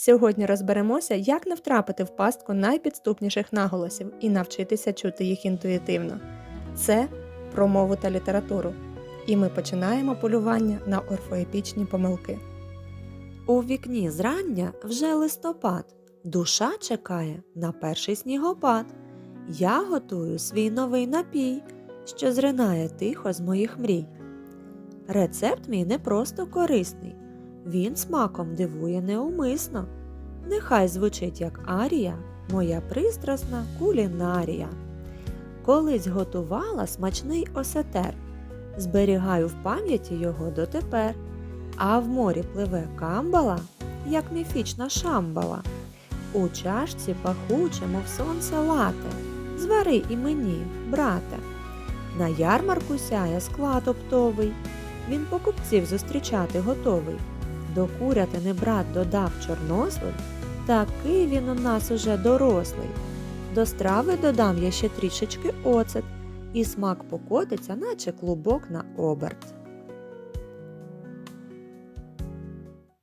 Сьогодні розберемося, як не втрапити в пастку найпідступніших наголосів і навчитися чути їх інтуїтивно. Це про мову та літературу. І ми починаємо полювання на орфоепічні помилки. У вікні зрання вже листопад. Душа чекає на перший снігопад. Я готую свій новий напій, що зринає тихо з моїх мрій. Рецепт мій не просто корисний, він смаком дивує неумисно. Нехай звучить як арія, моя пристрасна кулінарія. Колись готувала смачний осетер, зберігаю в пам'яті його дотепер. А в морі пливе камбала, як міфічна шамбала. У чашці пахуче, мов сонце лате. Звари і мені, брате. На ярмарку сяє склад оптовий. Він покупців зустрічати готовий. До курятини брат додав чорнослив, такий він у нас уже дорослий. До страви додам я ще трішечки оцет, і смак покотиться, наче клубок на оберт.